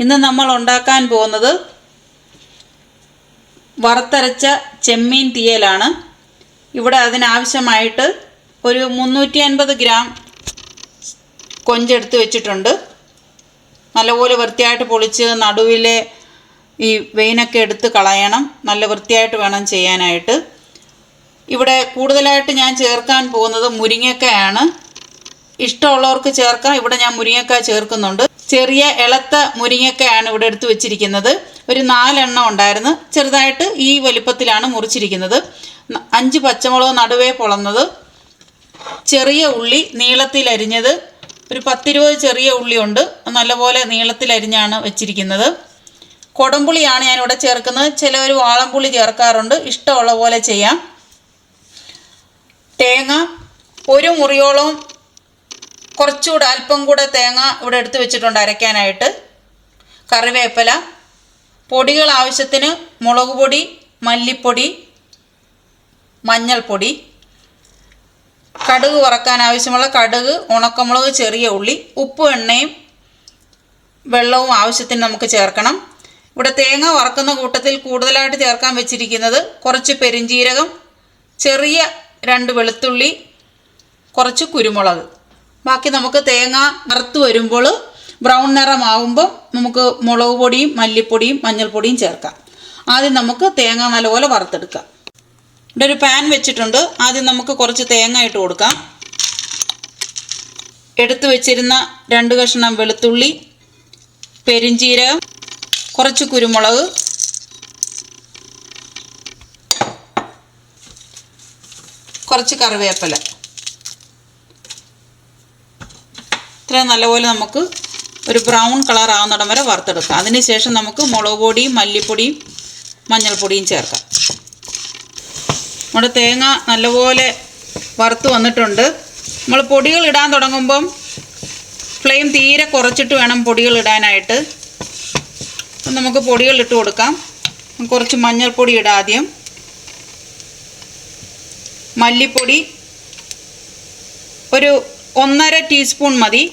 ഇന്ന് നമ്മൾ ഉണ്ടാക്കാൻ പോകുന്നത് വറുത്തരച്ച ചെമ്മീൻ തീയലാണ്. ഇവിടെ അതിനാവശ്യമായിട്ട് ഒരു മുന്നൂറ്റി അൻപത് ഗ്രാം കൊഞ്ചെടുത്ത് വെച്ചിട്ടുണ്ട്. നല്ലപോലെ വൃത്തിയായിട്ട് പൊളിച്ച് നടുവിലെ ഈ വെയിനൊക്കെ എടുത്ത് കളയണം. നല്ല വൃത്തിയായിട്ട് വേണം ചെയ്യാനായിട്ട്. ഇവിടെ കൂടുതലായിട്ട് ഞാൻ ചേർക്കാൻ പോകുന്നത് മുരിങ്ങക്കയാണ്. ഇഷ്ടമുള്ളവർക്ക് ചേർക്കാം. ഇവിടെ ഞാൻ മുരിങ്ങക്ക ചേർക്കുന്നുണ്ട്. ചെറിയ ഇളത്ത മുരിങ്ങക്കയാണ് ഇവിടെ എടുത്തു വെച്ചിരിക്കുന്നത്. ഒരു നാലെണ്ണം ഉണ്ടായിരുന്നു. ചെറുതായിട്ട് ഈ വലിപ്പത്തിലാണ് മുറിച്ചിരിക്കുന്നത്. അഞ്ച് പച്ചമുളക് നടുവേ പൊളന്നത്. ചെറിയ ഉള്ളി നീളത്തിൽ അരിഞ്ഞത്. ഒരു പത്തിരുപത് ചെറിയ ഉള്ളിയുണ്ട്. നല്ലപോലെ നീളത്തിൽ അരിഞ്ഞാണ് വെച്ചിരിക്കുന്നത്. കൊടംപുളിയാണ് ഞാനിവിടെ ചേർക്കുന്നത്. ചിലവർ വാളംപുളി ചേർക്കാറുണ്ട്. ഇഷ്ടമുള്ള പോലെ ചെയ്യാം. തേങ്ങ ഒരു മുറിയോളം കുറച്ചുകൂടെ അല്പം കൂടെ തേങ്ങ ഇവിടെ എടുത്ത് വെച്ചിട്ടുണ്ട് അരയ്ക്കാനായിട്ട്. കറിവേപ്പില പൊടികൾ ആവശ്യത്തിന് മുളക് പൊടി മല്ലിപ്പൊടി മഞ്ഞൾപ്പൊടി കടുക് വറക്കാൻ ആവശ്യമുള്ള കടുക് ഉണക്കമുളക് ചെറിയ ഉള്ളി ഉപ്പും എണ്ണയും വെള്ളവും ആവശ്യത്തിന് നമുക്ക് ചേർക്കണം. ഇവിടെ തേങ്ങ വറക്കുന്ന കൂട്ടത്തിൽ കൂടുതലായിട്ട് ചേർക്കാൻ വെച്ചിരിക്കുന്നത് കുറച്ച് പെരിഞ്ജീരകം ചെറിയ രണ്ട് വെളുത്തുള്ളി കുറച്ച് കുരുമുളക്. ബാക്കി നമുക്ക് തേങ്ങ വറുത്ത് വരുമ്പോൾ ബ്രൗൺ നിറമാവുമ്പം നമുക്ക് മുളക് പൊടിയും മല്ലിപ്പൊടിയും മഞ്ഞൾപ്പൊടിയും ചേർക്കാം. ആദ്യം നമുക്ക് തേങ്ങ നല്ലപോലെ വറുത്തെടുക്കാം. ഇവിടെ ഒരു പാൻ വെച്ചിട്ടുണ്ട്. ആദ്യം നമുക്ക് കുറച്ച് തേങ്ങ ഇട്ട് കൊടുക്കാം. എടുത്തു വെച്ചിരുന്ന രണ്ട് കഷ്ണം വെളുത്തുള്ളി പെരിഞ്ചീരകം കുറച്ച് കുരുമുളക്. കുറച്ച് കറിവേപ്പില. ഇത്രയും നല്ലപോലെ നമുക്ക് ഒരു ബ്രൗൺ കളർ ആവുന്നിടം വരെ വറുത്തെടുക്കാം. അതിനുശേഷം നമുക്ക് മുളക് പൊടിയും മല്ലിപ്പൊടിയും മഞ്ഞൾപ്പൊടിയും ചേർക്കാം. നമ്മുടെ തേങ്ങ നല്ലപോലെ വറുത്ത് വന്നിട്ടുണ്ട്. നമ്മൾ പൊടികൾ ഇടാൻ തുടങ്ങുമ്പം ഫ്ലെയിം തീരെ കുറച്ചിട്ട് വേണം പൊടികൾ ഇടാനായിട്ട്. അപ്പം നമുക്ക് പൊടികൾ ഇട്ട് കൊടുക്കാം. കുറച്ച് മഞ്ഞൾപ്പൊടി ഇടാം ആദ്യം. മല്ലിപ്പൊടി ഒരു ഒന്നര ടീസ്പൂൺ മതി.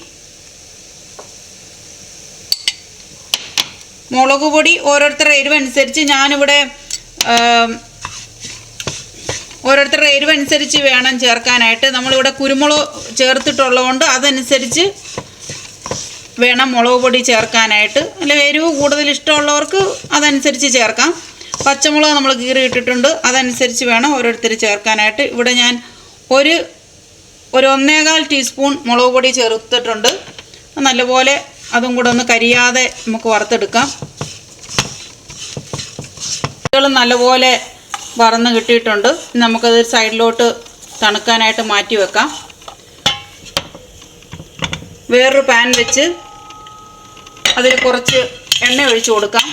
മുളക് പൊടി ഓരോരുത്തരുടെ എരിവനുസരിച്ച് ഞാനിവിടെ ഓരോരുത്തരുടെ എരിവനുസരിച്ച് വേണം ചേർക്കാനായിട്ട്. നമ്മളിവിടെ കുരുമുളക് ചേർത്തിട്ടുള്ളതുകൊണ്ട് അതനുസരിച്ച് വേണം മുളക് പൊടി ചേർക്കാനായിട്ട്. അല്ല എരിവ് കൂടുതൽ ഇഷ്ടമുള്ളവർക്ക് അതനുസരിച്ച് ചേർക്കാം. പച്ചമുളക് നമ്മൾ കീറി ഇട്ടിട്ടുണ്ട് അതനുസരിച്ച് വേണം ഓരോരുത്തർ ചേർക്കാനായിട്ട്. ഇവിടെ ഞാൻ ഒരു ഒരു ഒന്നേകാൽ ടീസ്പൂൺ മുളക് പൊടി ചേർത്തിട്ടുണ്ട്. നല്ലപോലെ അതും കൂടെ ഒന്ന് കരിയാതെ നമുക്ക് വറുത്തെടുക്കാം. ഇതുകൾ നല്ലപോലെ വറന്ന് കിട്ടിയിട്ടുണ്ട്. നമുക്കത് സൈഡിലോട്ട് തണുക്കാനായിട്ട് മാറ്റി വെക്കാം. വേറൊരു പാൻ വെച്ച് അതിൽ കുറച്ച് എണ്ണ ഒഴിച്ച് കൊടുക്കാം.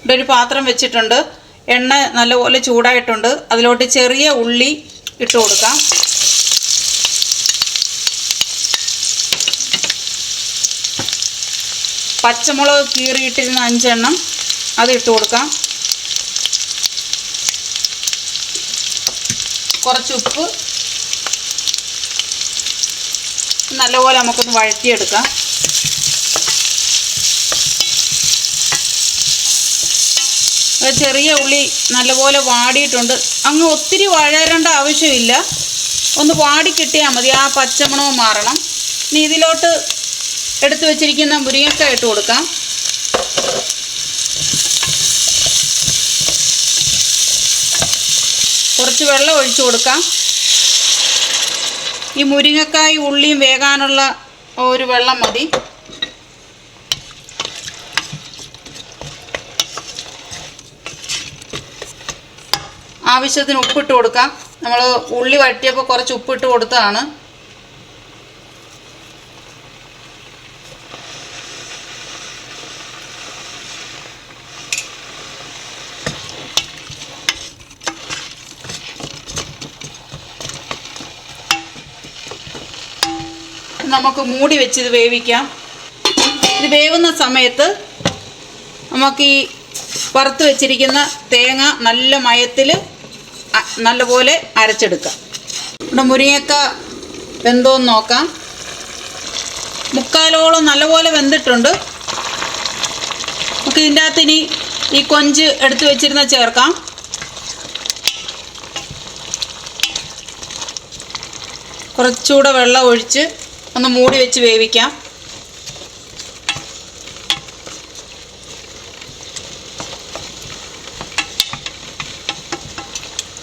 ഇവിടെ ഒരു പാത്രം വെച്ചിട്ടുണ്ട്. എണ്ണ നല്ലപോലെ ചൂടായിട്ടുണ്ട്. അതിലോട്ട് ചെറിയ ഉള്ളി ഇട്ട് കൊടുക്കാം. പച്ചമുളക് കീറിയിട്ടിരുന്ന അഞ്ചെണ്ണം അത് ഇട്ട് കൊടുക്കാം. കുറച്ച് ഉപ്പ്. നല്ലപോലെ നമുക്കൊന്ന് വഴറ്റിയെടുക്കാം. ചെറിയ ഉള്ളി നല്ലപോലെ വാടിയിട്ടുണ്ട്. അങ്ങ് ഒത്തിരി വഴരേണ്ട ആവശ്യമില്ല. ഒന്ന് വാടി കിട്ടിയാൽ മതി. ആ പച്ചമണവും മാറണം. ഇനി ഇതിലോട്ട് എടുത്തു വെച്ചിരിക്കുന്ന മുരിങ്ങക്ക ഇട്ട് കൊടുക്കാം. കുറച്ച് വെള്ളം ഒഴിച്ചു കൊടുക്കാം. ഈ മുരിങ്ങക്കായും ഉള്ളിയും വേകാനുള്ള ഒരു വെള്ളം മതി. ആവശ്യത്തിന് ഉപ്പിട്ട് കൊടുക്കാം. നമ്മൾ ഉള്ളി വഴറ്റിയപ്പോൾ കുറച്ച് ഉപ്പിട്ട് കൊടുത്തതാണ്. നമുക്ക് മൂടി വെച്ച് ഇത് വേവിക്കാം. ഇത് വേവുന്ന സമയത്ത് നമുക്ക് ഈ വറുത്ത് വെച്ചിരിക്കുന്ന തേങ്ങ നല്ല മയത്തിൽ നല്ലപോലെ അരച്ചെടുക്കാം. ഇവിടെ മുരിങ്ങക്ക വെന്തോന്ന് നോക്കാം. മുക്കാലോളം നല്ലപോലെ വെന്തിട്ടുണ്ട്. നമുക്ക് ഇതിന്റെ അകത്ത് ഇനി ഈ കൊഞ്ച് എടുത്ത് വെച്ചിരുന്ന ചേർക്കാം. കുറച്ചുകൂടെ വെള്ളം ഒഴിച്ച് ഒന്ന് മൂടി വെച്ച് വേവിക്കാം.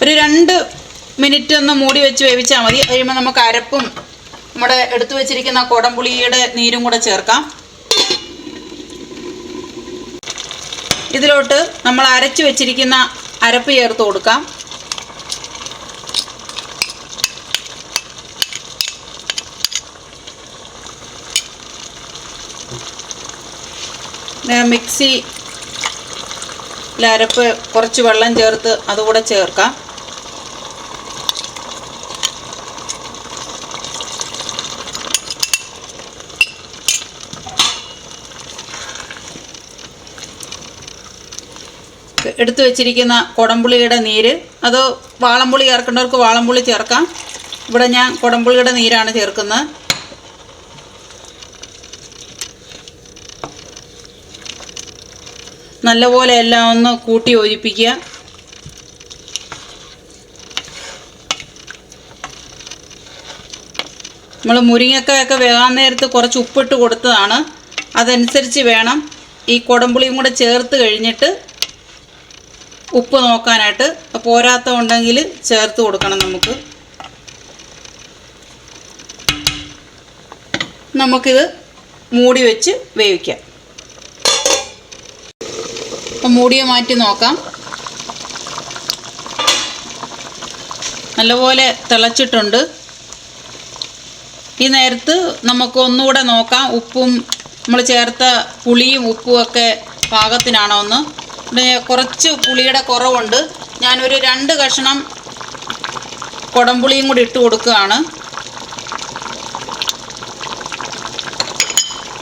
ഒരു രണ്ട് മിനിറ്റ് ഒന്ന് മൂടി വെച്ച് വേവിച്ചാൽ മതി. കഴിയുമ്പോൾ നമുക്ക് അരപ്പും നമ്മുടെ എടുത്തു വെച്ചിരിക്കുന്ന കുടംപുളിയുടെ നീരും കൂടെ ചേർക്കാം. ഇതിലോട്ട് നമ്മൾ അരച്ചു വെച്ചിരിക്കുന്ന അരപ്പ് ചേർത്ത് കൊടുക്കാം. മിക്സി അരപ്പ് കുറച്ച് വെള്ളം ചേർത്ത് അതുകൂടെ ചേർക്കാം. എടുത്തു വെച്ചിരിക്കുന്ന കുടംപുളിയുടെ നീര്. അത് വാളംപുളി ചേർക്കേണ്ടവർക്ക് വാളംപുളി ചേർക്കാം. ഇവിടെ ഞാൻ കുടംപുളിയുടെ നീരാണ് ചേർക്കുന്നത്. നല്ലപോലെ എല്ലാം ഒന്ന് കൂട്ടി യോജിപ്പിക്കുക. നമ്മൾ മുരിങ്ങക്കായൊക്കെ വേകാൻ നേരത്ത് കുറച്ച് ഉപ്പിട്ട് കൊടുത്തതാണ്. അതനുസരിച്ച് വേണം. ഈ കുടംപുളിയും കൂടെ ചേർത്ത് കഴിഞ്ഞിട്ട് ഉപ്പ് നോക്കാനായിട്ട് പോരാത്ത ഉണ്ടെങ്കിൽ ചേർത്ത് കൊടുക്കണം നമുക്ക്. നമുക്കിത് മൂടി വെച്ച് വേവിക്കാം. അപ്പം മൂടിയെ മാറ്റി നോക്കാം. നല്ലപോലെ തിളച്ചിട്ടുണ്ട്. ഈ നേരത്ത് നമുക്ക് ഒന്നുകൂടെ നോക്കാം ഉപ്പും നമ്മൾ ചേർത്ത പുളിയും ഉപ്പും ഒക്കെ പാകത്തിനാണോ എന്ന്. കുറച്ച് പുളിയുടെ കുറവുണ്ട്. ഞാനൊരു രണ്ട് കഷ്ണം കുടംപുളിയും കൂടി ഇട്ട് കൊടുക്കുകയാണ്.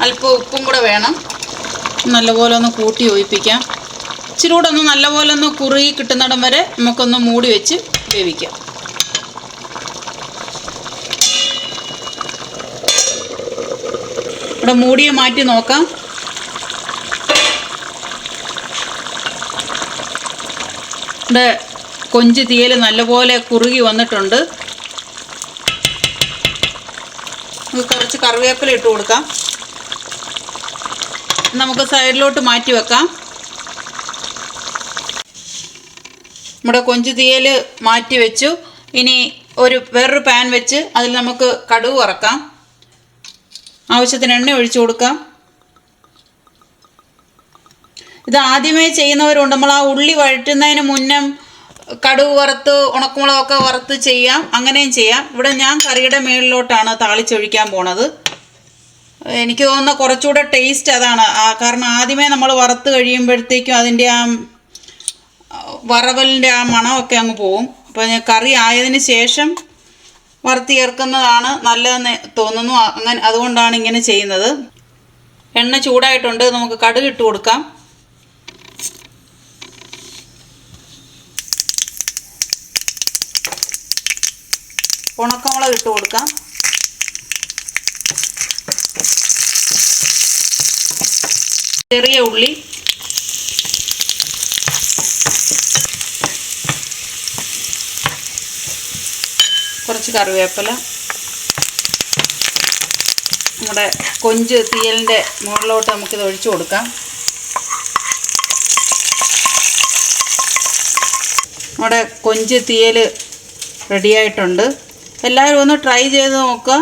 അല്പം ഉപ്പും കൂടെ വേണം. നല്ലപോലെ ഒന്ന് കൂട്ടി ഒഴിപ്പിക്കാം. ഇച്ചിരി കൂടെ ഒന്ന് നല്ലപോലെ ഒന്ന് കുറുകി കിട്ടുന്നിടം വരെ നമുക്കൊന്ന് മൂടി വെച്ച് വേവിക്കാം. ഇവിടെ മൂടിയെ മാറ്റി നോക്കാം. ഇവിടെ കൊഞ്ച് തീയൽ നല്ലപോലെ കുറുകി വന്നിട്ടുണ്ട്. നമുക്ക് കുറച്ച് കറിവേപ്പില ഇട്ട് കൊടുക്കാം. നമുക്ക് സൈഡിലോട്ട് മാറ്റി വെക്കാം. നമ്മുടെ കൊഞ്ച് തീയൽ മാറ്റി വെച്ചു. ഇനി ഒരു വേറൊരു പാൻ വെച്ച് അതിൽ നമുക്ക് കടുവ് വറക്കാം. ആവശ്യത്തിന് എണ്ണ ഒഴിച്ചു കൊടുക്കാം. ഇത് ആദ്യമേ ചെയ്യുന്നവരുണ്ട്. നമ്മൾ ആ ഉള്ളി വഴറ്റുന്നതിന് മുന്നേ കടുവ് വറുത്ത് ഉണക്കമുളകൊക്കെ വറുത്ത് ചെയ്യാം. അങ്ങനെയും ചെയ്യാം. ഇവിടെ ഞാൻ കറിയുടെ മേളിലോട്ടാണ് താളിച്ചൊഴിക്കാൻ പോണത്. എനിക്ക് തോന്നുന്ന കുറച്ചുകൂടെ ടേസ്റ്റ് അതാണ്. കാരണം ആദ്യമേ നമ്മൾ വറുത്ത് കഴിയുമ്പോഴത്തേക്കും അതിന്റെ ആ വറവലിന്റെ ആ മണമൊക്കെ അങ്ങ് പോവും. അപ്പോൾ ഞാൻ കറി ആയതിന് ശേഷം വറുത്തി ചേർക്കുന്നതാണ് നല്ലതെന്ന് തോന്നുന്നു. അങ്ങനെ അതുകൊണ്ടാണ് ഇങ്ങനെ ചെയ്യുന്നത്. എണ്ണ ചൂടായിട്ടുണ്ട്. നമുക്ക് കടുക് ഇട്ട് കൊടുക്കാം. ഉണക്കമുളക് ഇട്ട് കൊടുക്കാം. ചെറിയ ഉള്ളി. കുറച്ച് കറിവേപ്പില. നമ്മുടെ കൊഞ്ച് തീയലിന്റെ മുകളിലോട്ട് നമുക്കിത് ഒഴിച്ചു കൊടുക്കാം. നമ്മുടെ കൊഞ്ച് തീയൽ റെഡിയായിട്ടുണ്ട്. എല്ലാവരും ഒന്ന് ട്രൈ ചെയ്ത് നോക്കുക.